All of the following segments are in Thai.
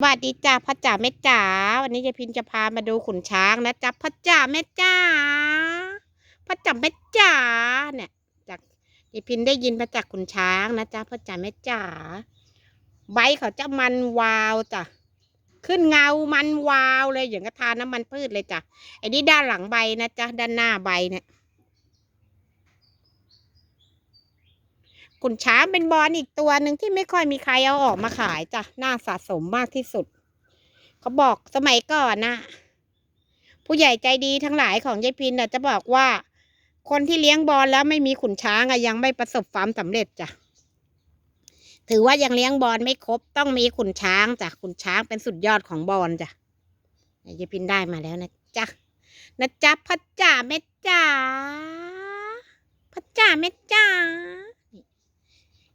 สวัสดีจ้าพ่อจ๋าแม่จ๋าวันนี้ยายพินจะพามาดูขุนช้างนะจ๊ะพ่อจ๋าแม่จ๋าพ่อจ๋าแม่จ๋าเนี่ยจากยายพินได้ยินมาจากขุนช้างนะจ๊ะพ่อจ๋าแม่จ๋าใบเขาจะมันวาวจ้ะขึ้นเงามันวาวเลยอย่างกระทาน้ำมันพืชเลยจ้ะไอ้นี่ด้านหลังใบนะจ๊ะด้านหน้าใบเนี่ย ขุนช้างเป็นบอลอีกตัวหนึ่งที่ไม่ค่อยมีใครเอาออกมาขายจ้ะน่าสะสมมากที่สุด เขาบอกสมัยก่อนนะผู้ใหญ่ใจดีทั้งหลายของยายพินน่ะจะบอกว่า คนที่เลี้ยงบอลแล้วไม่มีขุนช้างอะยังไม่ประสบความสำเร็จจ้ะถือว่ายังเลี้ยงบอลไม่ครบต้องมีขุนช้างจ้ะขุนช้างเป็นสุดยอดของบอลจ้ะยายพินได้มาแล้วนะจ๊ะนะจ๊ะพ่อจ๋าแม่จ๋าพ่อจ๋าแม่จ๋า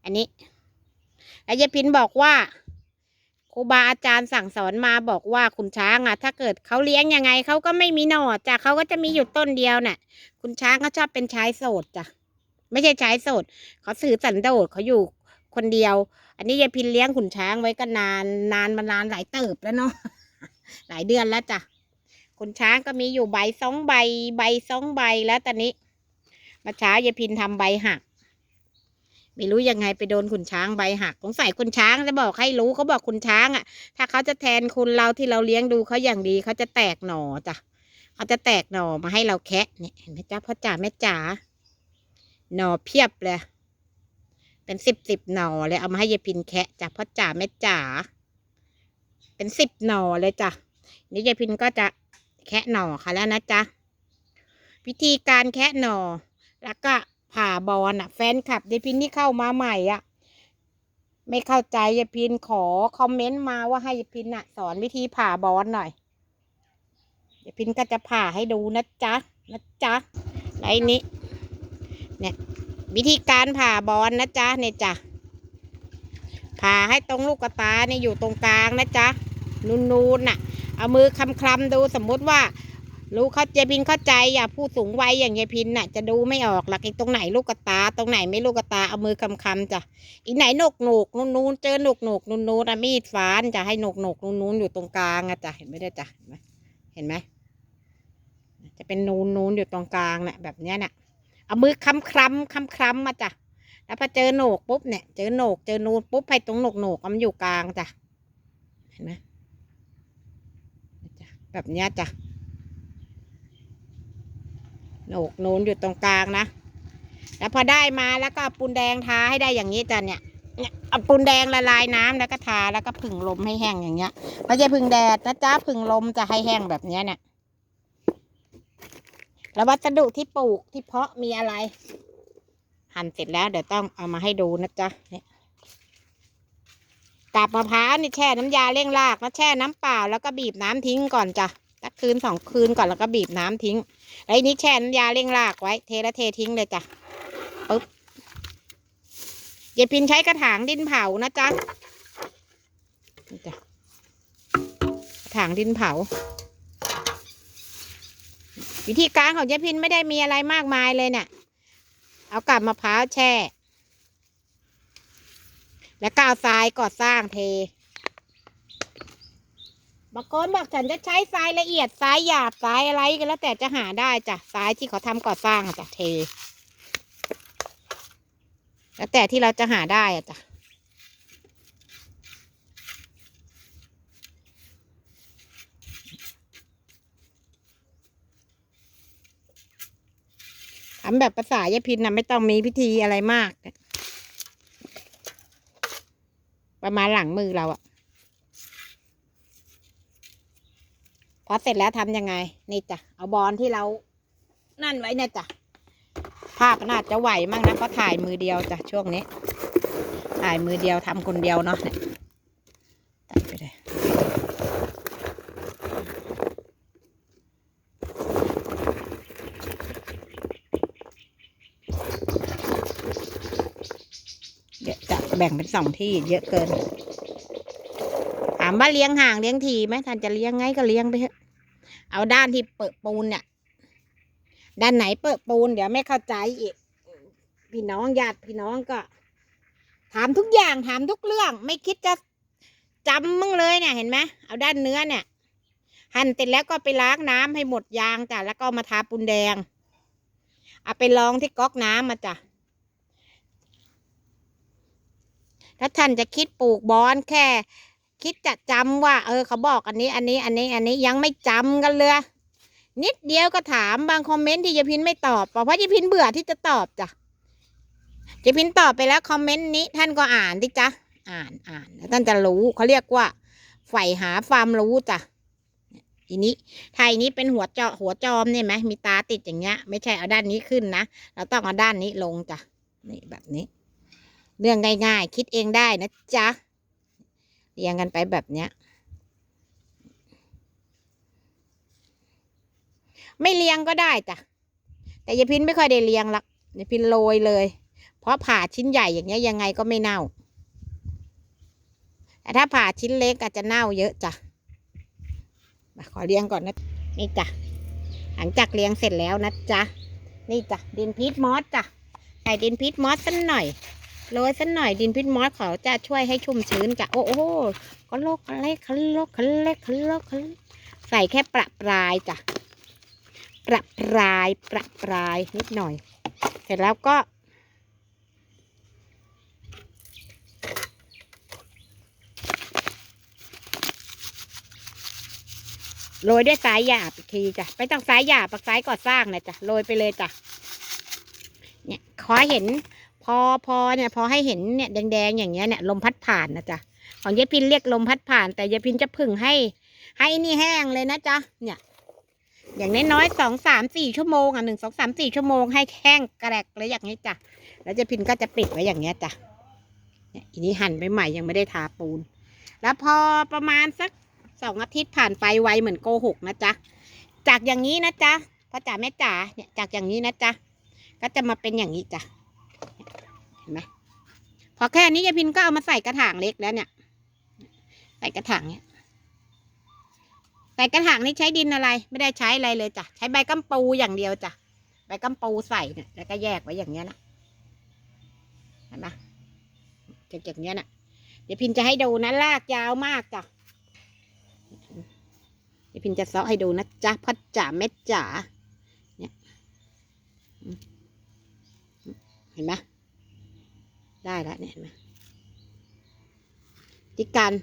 อันนี้แล้วยายพินบอกว่าครูบาอาจารย์สั่งสอนมาบอกว่าคุณช้างอะ ถ้าเกิดเขาเลี้ยงยังไงเขาก็ไม่มีหน่อจ้ะเขาก็จะมีอยู่ต้นเดียวน่ะ คุณช้างเขาชอบเป็นชายโสดจ้ะไม่ใช่ชายโสดเขาสื่อสันโดษเขาอยู่คนเดียว อันนี้ยายพินเลี้ยงขุนช้างไว้ก็นานนานมานานหลายเติบแล้วเนาะหลายเดือนแล้วจ้ะขุนช้างก็มีอยู่ใบสองใบใบสองใบแล้วตอนนี้มาเช้ายายพินทำใบหัก ไม่รู้ยังไงไปโดนขุนช้างใบหักสงสัยขุนช้างจะบอกให้รู้เขาบอกขุนช้างอะ ถ้าเขาจะแทนคุณเราที่เราเลี้ยงดูเขาอย่างดีเขาจะแตกหน่อจ้ะเขาจะแตกหน่อมาให้เราแคะเนี่ยเห็นไหมจ๊ะพ่อจ๋าแม่จ๋าหน่อเพียบเลย เป็นสิบสิบหน่อเลยเอามาให้ยายพินแคะจ้ะพ่อจ๋าแม่จ๋าเป็นสิบหน่อเลยจ้ะนี่ยายพินก็จะแคะหน่อค่ะแล้วนะจ๊ะวิธีการแคะหน่อแล้วก็ ผ่าบอลอะ แฟนคลับยายพินที่เข้ามาใหม่อะ ไม่เข้าใจยายพินขอคอมเมนต์มาว่าให้ยายพินอะ สอนวิธีผ่าบอลหน่อยยายพินก็จะผ่าให้ดูนะจ๊ะนะจ๊ะไรนี้ เนี่ย วิธีการผ่าบอลนะจ๊ะเนี่ยจ้ะผ่าให้ตรงลูกตาเนี่ยอยู่ตรงกลางนะจ๊ะนูนๆน่ะ เอามือคลำๆดูสมมุติว่า รู้เขายายพินเข้าใจอย่าผู้สูงวัยอย่างยายพินน่ะ จะดูไม่ออกหลักอีกตรงไหนลูกกระตา ตรงไหนไม่ลูกกระตาเอามือคำคำๆจ้ะอีกไหนหนกหนกนูนนูนเจอหนกหนกนูนนูนอะมีดฟานจะให้หนกหนกนูนนูนอยู่ตรงกลางอะจ้ะเห็นไหมเนี่ยจ้ะเห็นไหมเห็นไหมจะเป็นนูนนูนอยู่ตรงกลางเนี่ยแบบเนี้ยน่ะเอามือคำคลำคำคลำมาจ้ะแล้วพอเจอโหนกปุ๊บเนี่ยเจอโหนกเจอนูนปุ๊บให้ตรงโหนกโหนกมันอยู่กลางจ้ะเห็นไหมจ้ะแบบเนี้ยจ้ะ โหนกนูนอยู่ตรงกลางนะแล้วพอได้มาแล้วก็ปูนแดงทาให้ได้อย่างนี้จ้ะเนี่ยเนี่ยเอาปูนแดงละลายน้ำแล้วก็ทาแล้วก็ผึ่งลมให้แห้งอย่างเงี้ยไม่ใช่ผึ่งแดดนะจ๊ะผึ่งลมจะให้แห้งแบบเนี้ยเนี่ยแล้ววัสดุที่ปลูกที่เพาะมีอะไรหั่นเสร็จแล้วเดี๋ยวต้องเอามาให้ดูนะจ๊ะเนี่ยกาบมะพร้าวนี่แช่น้ำยาเร่งรากแล้วแช่น้ำเปล่าแล้วก็บีบน้ำทิ้งก่อนจ้ะ สักคืนสองคืนก่อนแล้วก็บีบน้ำทิ้งแล้วนี้แช่น้ำยาเร่งรากไว้ เทแล้วเททิ้งเลยจ้ะปึ๊บยายพินใช้กระถางดินเผานะจ๊ะจ้ะกระถางดินเผา วิธีการของยายพินไม่ได้มีอะไรมากมายเลยเนี่ยเอากาบมะพร้าวแช่ แล้วก็เอาทรายก่อสร้างเท บางคนบอกฉันจะใช้ทรายละเอียดทรายหยาบทรายอะไรก็แล้วแต่จะหาได้จ้ะทรายที่เขาทำก่อสร้างจ้ะเท แล้วแต่ที่เราจะหาได้อะจ้ะทำแบบภาษายายพินนะไม่ต้องมีพิธีอะไรมาก ประมาณหลังมือเราอะ พอเสร็จแล้วทำยังไง นี่จ้ะเอาบอลที่เรานั่นไว้เนี่ยจ้ะภาพนอาจะไหวมั่งนะเพราะถ่ายมือเดียวจ้ะช่วงนี้ ถ่ายมือเดียวทำคนเดียวเนาะเนี่ยตัดไปเลยเดี๋ยวจะแบ่งเป็นสองที่เยอะเกิน ถามว่าเลี้ยงห่างเลี้ยงทีไหมท่านจะเลี้ยงไงก็เลี้ยงไปเถอะเอาด้านที่เปิดปูนเนี่ยด้านไหนเปิดปูน เดี๋ยวไม่เข้าใจอีก พี่น้องญาติพี่น้องก็ ถามทุกอย่างถามทุกเรื่อง ไม่คิดจะจำมึงเลยเนี่ยเห็นไหมเอาด้านเนื้อเนี่ย หั่นเสร็จแล้วก็ไปล้างน้ำให้หมดยางจ้ะแล้วก็มาทาปูนแดงเอาไปลองที่ก๊อกน้ำมาจ้ะถ้าท่านจะคิดปลูกบอนแค่ คิดจะจำว่า เออ เขาบอกอันนี้ อันนี้ อันนี้ อันนี้ยังไม่จำกันเลย นิดเดียวก็ถามบางคอมเมนต์ที่ยพินไม่ตอบเพราะยายพินเบื่อที่จะตอบจ้ะยพินตอบไปแล้วคอมเมนต์นี้ท่านก็อ่านดิจ้ะอ่านอ่านแล้วท่านจะรู้เขาเรียกว่าใฝ่หาความรู้จ้ะทีนี้ไทยนี้เป็นหัวจาะหัวจอมเนี่ยไหมมีตาติดอย่างเงี้ย ไม่ใช่เอาด้านนี้ขึ้นนะเราต้องเอาด้านนี้ลงจ้ะนี่แบบนี้ เรื่องง่ายๆ คิดเองได้นะจ๊ะ เรียงกันไปแบบเนี้ย ไม่เลียงก็ได้จ้ะ แต่ยายพินไม่ค่อยได้เลียงหรอกยายพินโรยเลย เพราะผ่าชิ้นใหญ่อย่างเงี้ยยังไงก็ไม่เน่า แต่ถ้าผ่าชิ้นเล็กอาจจะเน่าเยอะจ้ะมาขอเลียงก่อนนะนี่จ้ะ หลังจากเลียงเสร็จแล้วนะจ๊ะ นี่จ้ะดินพีทมอสจ้ะใส่ดินพีทมอสสักหน่อย โรยสักหน่อยดินพิษมอสเขาจะช่วยให้ชุ่มชื้นจ้ะโอ้โหก็โลกอะไรคันโลกคันเล็กคันโลกคันใส่แค่ประปรายจ้ะประปรายประปรายนิดหน่อย เสร็จแล้วก็โรยด้วยสายหยาบอีกทีจ้ะไม่ต้องสายหยาบปักสายก่อสร้างนะจ้ะโรยไปเลยจ้ะเนี่ยขอเห็น พอพอเนี่ยพอให้เห็นเนี่ยแดงๆอย่างเงี้ยเนี่ยลมพัดผ่านนะจ๊ะของยายพินเรียกลมพัดผ่าน แต่ยายพินจะพึ่งให้ ให้นี่แห้งเลยนะจ๊ะเนี่ย อย่างน้อยๆสองสามสี่ชั่วโมงอะหนึ่งสองสามสี่ชั่วโมงให้แห้งกระแดกเลยอย่างนี้จ้ะแล้วยายพินก็จะปิดไว้อย่างเงี้ยจ้ะเนี่ยอันนี้หั่นไปใหม่ยังไม่ได้ทาปูน แล้วพอประมาณสักสองอาทิตย์ผ่านไปไวเหมือนโกหกนะจ๊ะจากอย่างนี้นะจ๊ะพ่อจ๋าแม่จ๋าเนี่ยจากอย่างนี้นะจ๊ะก็จะมาเป็นอย่างนี้จ้ะ เห็นไหมพอแค่นี้ยายพินก็เอามาใส่กระถางเล็กแล้วเนี่ย ใส่กระถางเนี่ยใส่กระถางนี้ใช้ดินอะไร ไม่ได้ใช้อะไรเลยจ้ะใช้ใบกัมปูอย่างเดียวจ้ะใบกัมปูใส่เนี่ยแล้วก็แยกไว้อย่างเงี้ยนะเห็นไหมจากอย่างเงี้ยนะเดี๋ยวพินจะให้ดูนะลากยาวมากจ้ะเดี๋ยวพินจะเซาะให้ดูนะจ๊ะพ่อจ๋าแม่จ๋าเนี่ย เห็นไหมได้แล้วเนี่ยเห็นไหมจิกัน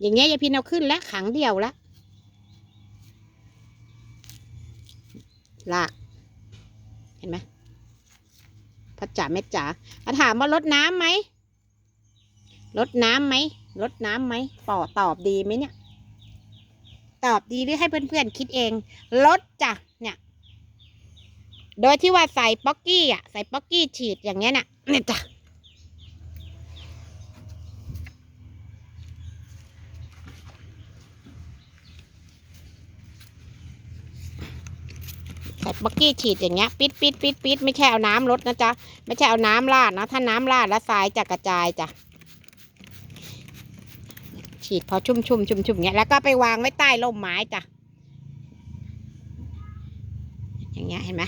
อย่างเงี้ยยายพินเอาขึ้นแล้วขังเดียวแล้วลาก เห็นไหมพัดจ๋าเม็ดจ๋าอะถามว่าลดน้ำไหมลดน้ำไหมลดน้ำไหมปอตอบดีไหมเนี่ย ตอบดีหรือให้เพื่อนๆคิดเอง ลดจ้ะเนี่ย โดยที่ว่าใส่ป๊อกกี้อะใส่ป๊อกกี้ฉีดอย่างเงี้ยน่ะเนี่ยจ้ะใส่ป๊อกกี้ฉีดอย่างเงี้ยปิดปิดปิดปิดไม่ใช่เอาน้ำลดนะจ๊ะ ไม่ใช่เอาน้ำราดนะ ถ้าน้ำราดแล้วทรายจะกระจายจ้ะ ฉีดพอชุ่มชุ่มชุ่มชุ่มเงี้ยแล้วก็ไปวางไว้ใต้ร่มไม้จ้ะอย่างเงี้ยเห็นไหม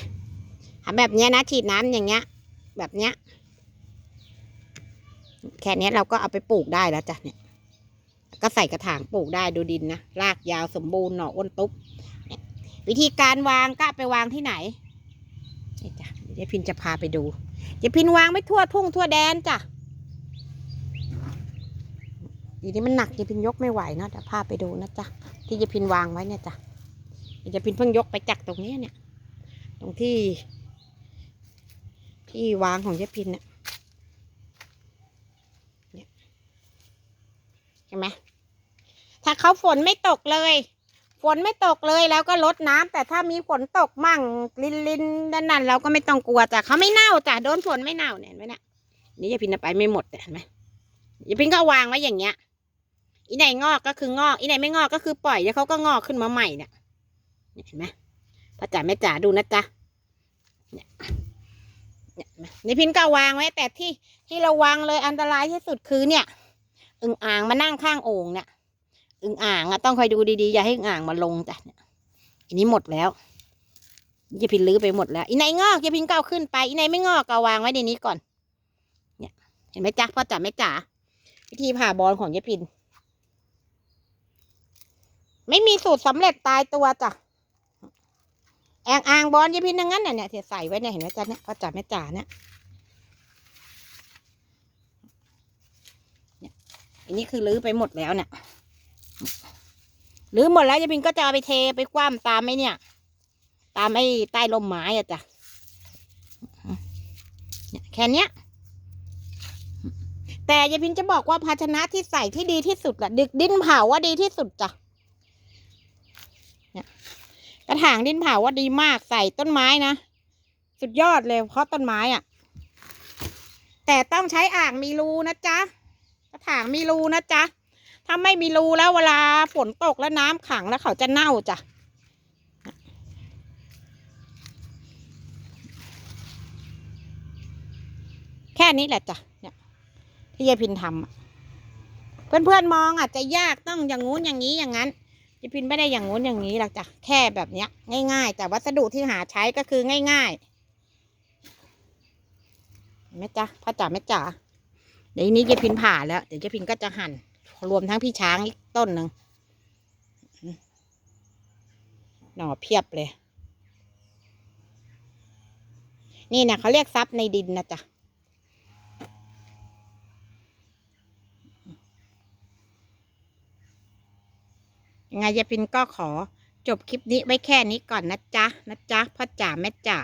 ทำแบบเนี้ยนะฉีดน้ำอย่างเงี้ย แบบเนี้ยแค่นี้เราก็เอาไปปลูกได้แล้วจ้ะเนี่ย ก็ใส่กระถางปลูกได้ดูดินนะรากยาวสมบูรณ์หน่ออ้นตุ๊บวิธีการวางก็ไปวางที่ไหนนี่จ้ะเดี๋ยวพินจะพาไปดูเดี๋ยวพินวางไม่ทั่วทุ่งทั่วแดนจ้ะ ดีนี้มันหนักยายพินยกไม่ไหวนะเดี๋ยวพาไปดูนะจ๊ะที่ยายพินวางไว้เนี่ยจ้ะยายพินเพิ่งยกไปจากตรงนี้เนี่ย ตรงที่ ที่วางของยายพินเนี่ยเห็นไหมถ้าเขาฝนไม่ตกเลย ฝนไม่ตกเลยแล้วก็ลดน้ำแต่ถ้ามีฝนตกมั่งลินลินนั่นนั่นเราก็ไม่ต้องกลัวจ้ะเขาไม่เน่าจ้ะโดนฝนไม่เน่าเนี่ยเห็นไหมเนี่ยนี่ยายพินเอาไปไม่หมดเนี่ยเห็นไหมยายพินก็วางไว้อย่างเงี้ย อีไหนงอกก็คืองอก อีไหนไม่งอกก็คือปล่อยแล้วเขาก็งอกขึ้นมาใหม่เนี่ยเห็นไหมพ่อจ๋าแม่จ๋าดูนะจ๊ะเนี่ยเนี่ยนไหมนี่พินก็วางไว้ แต่ที่ที่ราวางเลยอันตรายที่สุดคือเนี่ยอึ่งอ่างมานั่งข้างโอ่งเนี่ยอึ่งอ่างอะต้องคอยดูดีๆอย่าให้อึ่งอ่างมาลงจ้ะเนี่ยอันนี้หมดแล้วยายพินลื้อไปหมดแล้วอีไหนงอกยายพินก็เอาขึ้นไปอีไหนไม่งอกก็วางไว้ในนี้ก่อน เนี่ย เห็นไหมจ๊ะพ่อจ๋าแม่จ๋าวิธีผ่าบอลของยายพิน ไม่มีสูตรสำเร็จตายตัวจ้ะแองอ่างบอลยายพินทั้งนั้นน่ะเนี่ยใส่ไว้เนี่ยเห็นไหมจ๊ะเนี่ยพ่อจ๋าแม่จ๋าเนี่ยเนี่ยอันนี้คือลื้อไปหมดแล้วเนี่ยลื้อหมดแล้วยายพินก็จะเอาไปเทไปคว่ำตามไอ้เนี่ย ตามไอ้ใต้ร่มไม้อะจ้ะเนี่ยแค่เนี้ย แต่ยายพินจะบอกว่าภาชนะที่ใส่ที่ดีที่สุดอะดึกดิ้นเผาว่าดีที่สุดจ้ะ กระถางดินเผาว่าดีมากใส่ต้นไม้นะ สุดยอดเลยเพราะต้นไม้อะแต่ต้องใช้อ่างมีรูนะจ๊ะ กระถางมีรูนะจ๊ะ ถ้าไม่มีรูแล้วเวลาฝนตกแล้วน้ำขังแล้วเขาจะเน่าจ้ะแค่นี้แหละจ้ะเนี่ยที่ยายพินทำเพื่อนๆมองอาจจะยากต้องอย่างงู้นอย่างนี้อย่างนั้น ยายพินไม่ได้อย่างงู้นอย่างนี้หรอกจ้ะแค่แบบเนี้ย ง่าย ๆ แต่วัสดุที่หาใช้ก็คือง่ายๆเห็นไหมจ๊ะพ่อจ๋าแม่จ๋าเดี๋ยวนี้ยายพินผ่าแล้วเดี๋ยวยายพินก็จะหั่นรวมทั้งพี่ช้างอีกต้นหนึ่งหน่อเพียบเลย นี่นะเขาเรียกซับในดินนะจ๊ะ ยังไงยายพินก็ขอจบคลิปนี้ไว้แค่นี้ก่อนนะจ๊ะนะจ๊ะพ่อจ๋าแม่จ๋า